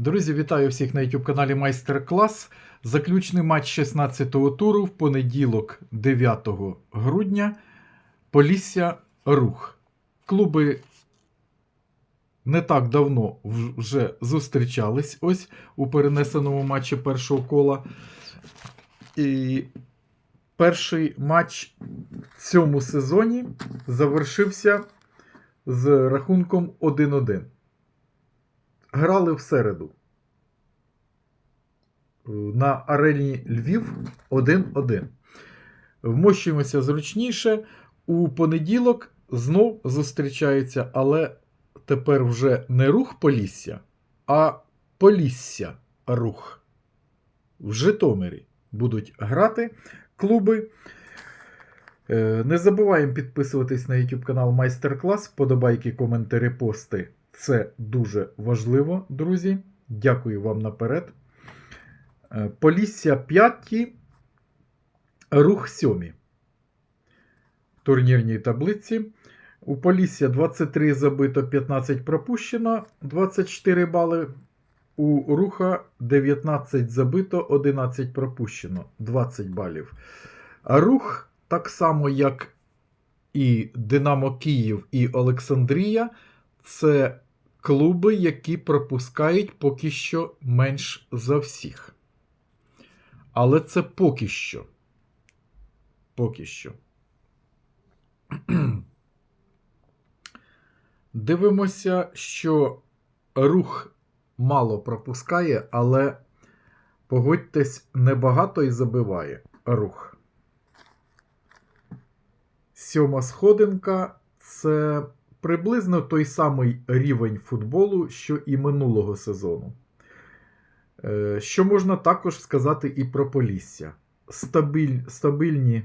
Друзі, вітаю всіх на YouTube каналі Майстер Клас. Заключний матч 16-го туру в понеділок, 9 грудня. Полісся Рух. Клуби не так давно вже зустрічались ось у перенесеному матчі першого кола. І перший матч в цьому сезоні завершився з рахунком 1-1 грали в середу. Е, На арені Львів 1-1. Вмощуємося зручніше. У понеділок знов зустрічаються, але тепер вже не рух Полісся, а Полісся рух. В Житомирі будуть грати клуби. Е, Не забуваємо підписуватись на YouTube канал Майстер Клас. Подобайки, коментарі, пости. Це дуже важливо, друзі. Дякую вам наперед. Е, Полісся 5, рух 7. Турнірній таблиці. У Полісся 23 забито, 15 пропущено, 24 бали. У Руха 19 забито, 11 пропущено, 20 балів. А рух, так само, як і Динамо Київ і Олександрія, це клуби, які пропускають поки що менш за всіх. Але це поки що. Поки що. Дивимося, що рух мало пропускає, але погодьтесь, небагато і забиває рух. Сьома сходинка це приблизно той самий рівень футболу, що і минулого сезону. Е, Що можна також сказати і про Полісся. Стабіль, стабільні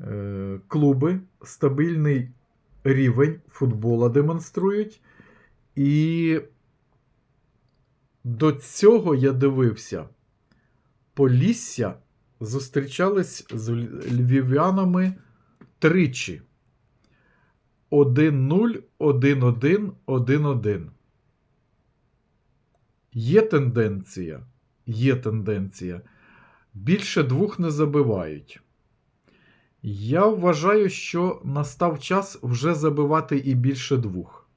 е, клуби, стабільний рівень футбола демонструють. І до цього я дивився. Полісся зустрічались з львів'янами тричі. 1-0, 1-1, 1-1. Є тенденція. Є тенденція. Більше двох не забивають. Я вважаю, що настав час вже забивати і більше двох.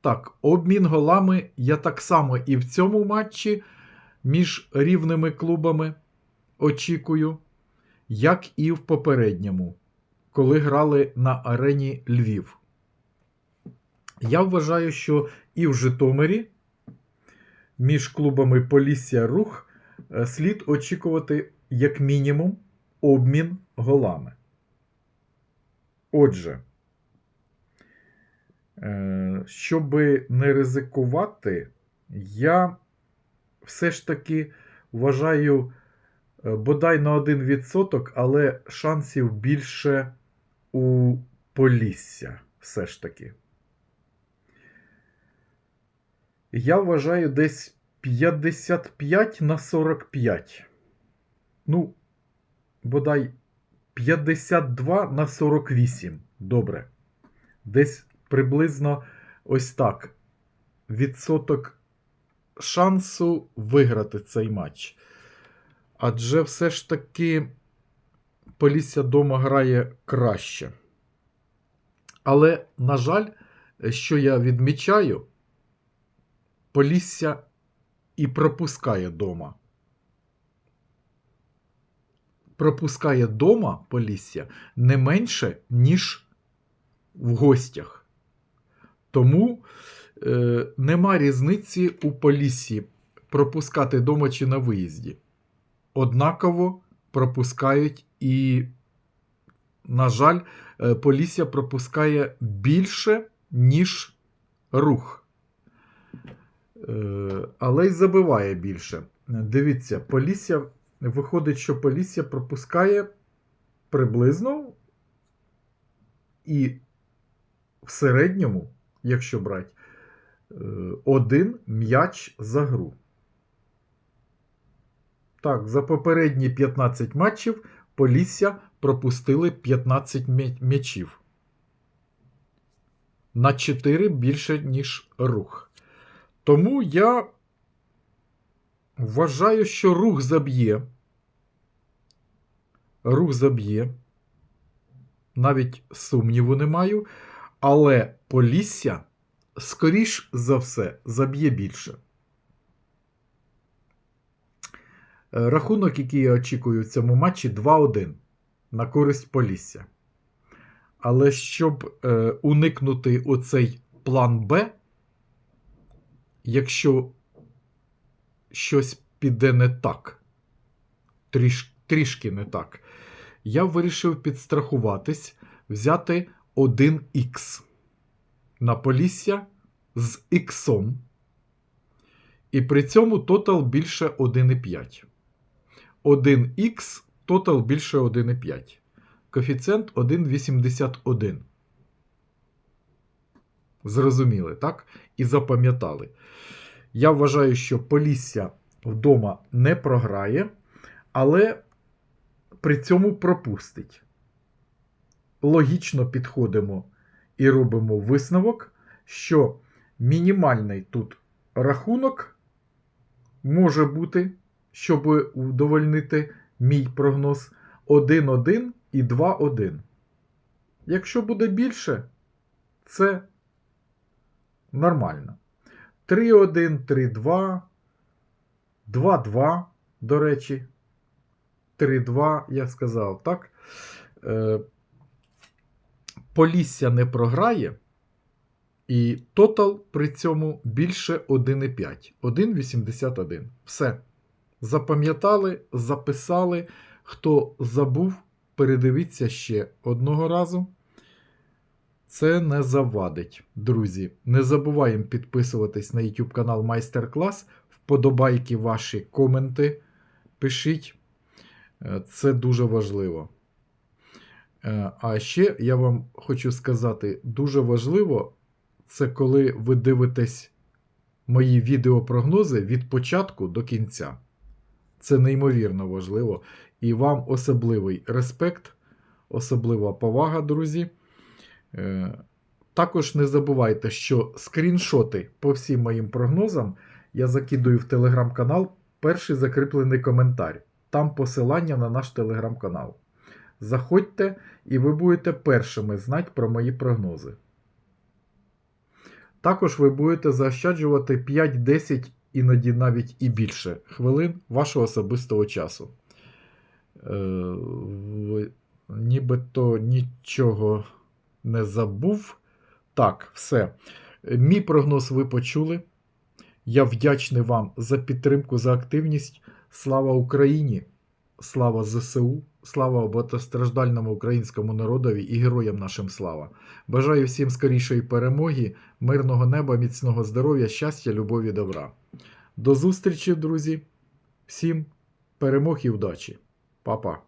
Так, обмін голами я так само і в цьому матчі між рівними клубами очікую, як і в попередньому коли грали на арені Львів. Я вважаю, що і в Житомирі між клубами Полісся Рух е, слід очікувати, як мінімум, обмін голами. Отже, е, щоб не ризикувати, я все ж таки вважаю е, бодай на 1%, але шансів більше у Полісся все ж таки. Я вважаю десь 55 на 45. Ну, бодай 52 на 48. Добре. Десь приблизно ось так. Відсоток шансу виграти цей матч. Адже все ж таки. Полісся дома грає краще. Але, на жаль, що я відмічаю, Полісся і пропускає дома. Пропускає дома Полісся не менше, ніж в гостях. Тому е, нема різниці у Поліссі пропускати дома чи на виїзді. Однаково пропускають і, на жаль, е, Полісся пропускає більше, ніж рух. Е, Але й забиває більше. Дивіться, Полісся, виходить, що Полісся пропускає приблизно і в середньому, якщо брати, е, один м'яч за гру. Так, за попередні 15 матчів Полісся пропустили 15 м'ячів. На 4 більше, ніж рух. Тому я вважаю, що рух заб'є. Рух заб'є. Навіть сумніву не маю. Але Полісся, скоріш за все, заб'є більше. Е, Рахунок, який я очікую в цьому матчі, 2-1 на користь Полісся. Але щоб е, уникнути оцей план Б, якщо щось піде не так, тріш, трішки не так, я вирішив підстрахуватись, взяти 1х на Полісся з іксом. І при цьому тотал більше 1,5. 1х тотал більше 1,5. Коефіцієнт 1,81. Зрозуміли, так? І запам'ятали. Я вважаю, що Полісся вдома не програє, але при цьому пропустить. Логічно підходимо і робимо висновок, що мінімальний тут рахунок може бути, щоб удовольнити мій прогноз 1-1 і 2-1. Якщо буде більше, це нормально. 3-1, 3-2, 2-2, до речі. 3-2, я сказав, так? Е, Полісся не програє, і тотал при цьому більше 1,5. 1,81. Все. Запам'ятали, записали. Хто забув, передивіться ще одного разу. Це не завадить, друзі. Не забуваємо підписуватись на YouTube канал Майстер Клас. Вподобайки ваші коменти. Пишіть. Е, Це дуже важливо. Е, А ще я вам хочу сказати: дуже важливо це коли ви дивитесь мої відеопрогнози від початку до кінця. Це неймовірно важливо. І вам особливий респект, особлива повага, друзі. Е, Також не забувайте, що скріншоти по всім моїм прогнозам я закидую в телеграм-канал перший закріплений коментар. Там посилання на наш телеграм-канал. Заходьте, і ви будете першими знати про мої прогнози. Також ви будете заощаджувати 5-10, іноді навіть і більше хвилин вашого особистого часу. Е, Нібито нічого не забув. Так, все. Мій прогноз ви почули. Я вдячний вам за підтримку, за активність. Слава Україні! Слава ЗСУ! Слава багатостраждальному українському народові і героям нашим слава! Бажаю всім скорішої перемоги, мирного неба, міцного здоров'я, щастя, любові, добра. До зустрічі, друзі! Всім перемог і удачі! Па-па!